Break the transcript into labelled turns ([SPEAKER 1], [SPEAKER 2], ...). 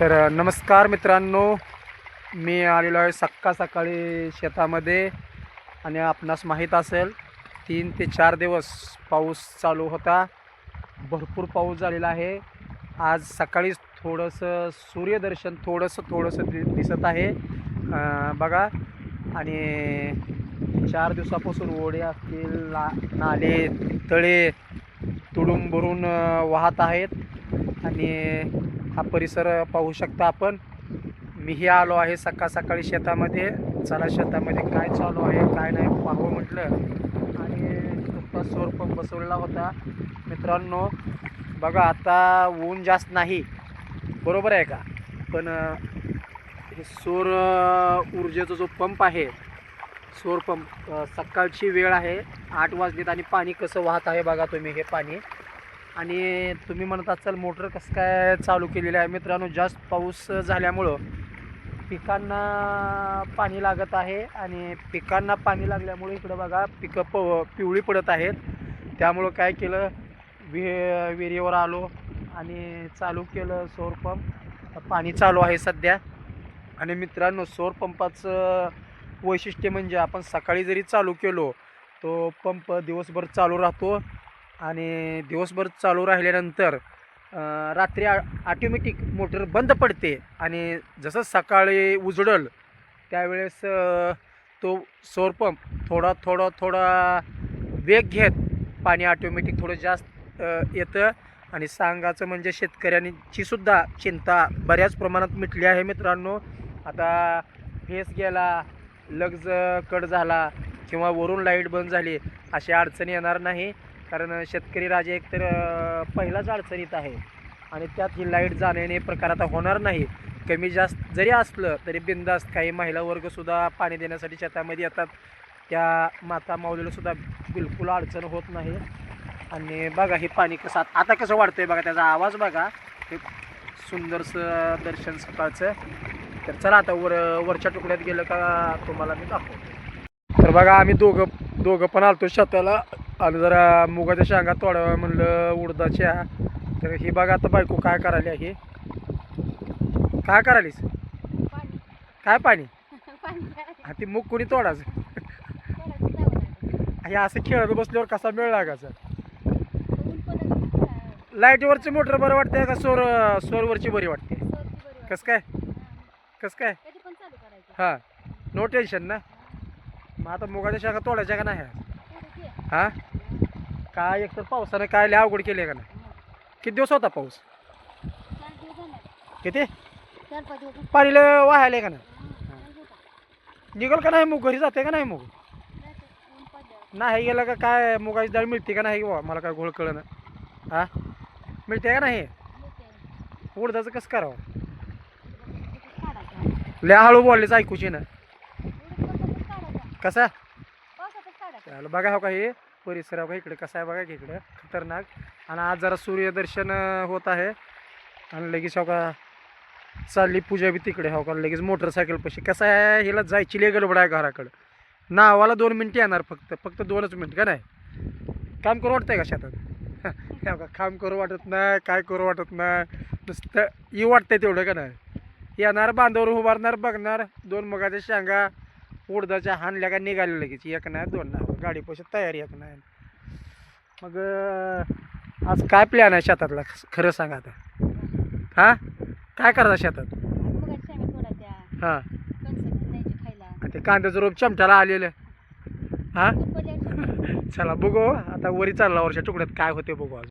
[SPEAKER 1] तर नमस्कार मित्रांनो. मी आलेलो आहे सकाळ सकाळी शेतामध्ये आणि आपणास माहीत असेल तीन ते चार दिवस पाऊस चालू होता. भरपूर पाऊस झालेला आहे. आज सकाळीच थोडंसं सूर्यदर्शन थोडंसं थोडंसं दि दिसत आहे. बघा. आणि चार दिवसापासून ओढे असतील ना नाले तळे तुडूंब भरून वाहत आहेत. आणि हा परिसर पाहू शकता आपण. मीही आलो आहे सकाळ सकाळी शेतामध्ये. चला शेतामध्ये काय चालू आहे काय नाही पाहावं म्हटलं. आणि नुकता सौर पंप बसवलेला होता. मित्रांनो बघा आता ऊन जास्त नाही. बरोबर आहे का? पण सौर ऊर्जेचा जो पंप आहे सौर पंप सकाळची वेळ आहे आठ वाजलीत आणि पाणी कसं वाहत आहे बघा तुम्ही हे पाणी. आणि तुम्ही म्हणत असाल मोटर कसं काय चालू केलेलं आहे. मित्रांनो जास्त पाऊस झाल्यामुळं पिकांना पाणी लागत आहे आणि पिकांना पाणी लागल्यामुळे इकडं बघा पिकं प पिवळी पडत आहेत. त्यामुळं काय केलं वि विहिरीवर आलो आणि चालू केलं सौर पंप. पाणी चालू आहे सध्या. आणि मित्रांनो सौर पंपाचं वैशिष्ट्य म्हणजे आपण सकाळी जरी चालू केलो तो पंप दिवसभर चालू राहतो. आणि दिवसभर चालू राहिल्यानंतर रात्री ऑटोमॅटिक मोटर बंद पडते आणि जसं सकाळी उजडल त्यावेळेस तो सौर पंप थोडा थोडा थोडा वेग घेत पाणी ऑटोमॅटिक थोडं जास्त येतं. आणि सांगायचं म्हणजे शेतकऱ्यांची सुद्धा चिंता बऱ्याच प्रमाणात मिटली आहे मित्रांनो. आता फेस गेला लग्ज कट झाला किंवा वरून लाइट बंद झाली अशी अडचणी येणार नाही. कारण शेतकरी राजा एकतर पहिलाच अडचणीत आहे. आणि त्यात ही लाइट जाण्याने प्रकार आता होणार नाही. कमी जास्त जरी असलं तरी बिंदास्त काही महिला वर्गसुद्धा पाणी देण्यासाठी शेतामध्ये येतात. त्या माता माऊलीलासुद्धा बिलकुल अडचण होत नाही. आणि बघा हे पाणी कसं आता कसं वाढतंय बघा त्याचा आवाज बघा. हे सुंदरसं दर्शन सकाळचं. तर चला आता वर वरच्या तुकड्यात गेलं का तुम्हाला मी दाखवतो. तर बघा आम्ही दोघं दोघं पण आलतो शेताला. आणि जरा मुगाच्या शेंगा तोडाव्या म्हणलं उडदाच्या तर ही बघा आता बायको काय करायली आहे काय करायलीस काय पाणी? हा ती मूग कोणी
[SPEAKER 2] लागलं.
[SPEAKER 1] हे असं खेळत बसल्यावर कसा मेळ लागायचा? लाईटवरची मोटर बरं वाटते का सोर सोरवरची बरी वाटते. कसं काय. कसं काय हां नो टेन्शन ना मग आता मुगाच्या शाखा तोडायच्या का नाही. हा? काय एक तर पावसानं काय लय अवघड केले का नाही? किती दिवस होता पाऊस? किती? पाणी लय वाहायले का नाही? निघल का नाही मग? घरी जाते का नाही मग?
[SPEAKER 2] नाही
[SPEAKER 1] गेलं का काय? मुगाची डाळ मिळते का नाही? बुवा मला काय घोळ कळलं हा? मिळते का नाही? उडदाचं कसं करावं? लय हळू बोललेच ऐकूची ना कसा?
[SPEAKER 2] पावसातच
[SPEAKER 1] बघा हो का हे परिसर हो का इकडे कसं आहे बघा की इकडे. खतरनाक. आणि आज जरा सूर्यदर्शन होत आहे. आणि लगेच हो का चालली पूजा बी तिकडे हो का. लगेच मोटरसायकल पशी. कसं आहे हिला जायची लय गडबड आहे घराकडं. नावाला दोन मिनटं येणार फक्त. फक्त दोनच मिनटं का नाही? काम करू वाटतंय का शेतात? हो का काम करू वाटत नाही काय करू वाटत नाही. नुसतं येऊ वाटतंय तेवढं का नाही? येणार बांधावर उभारणार बघणार. दोन मगाच्या शेंगा उडदाच्या हाणल्या का निघाले लगेच. एक नाही दोन नाही. गाडी पैसे तयारी आहे नाही? मग आज काय प्लॅन आहे शेतातला? खरं सांगा आता. हां? काय करता शेतात? हां. ते कांद्याचं रोप चमट्याला आलेलं. हां? चला बघू. आता वरी चालला वर्षा तुकड्यात काय होते बघू आज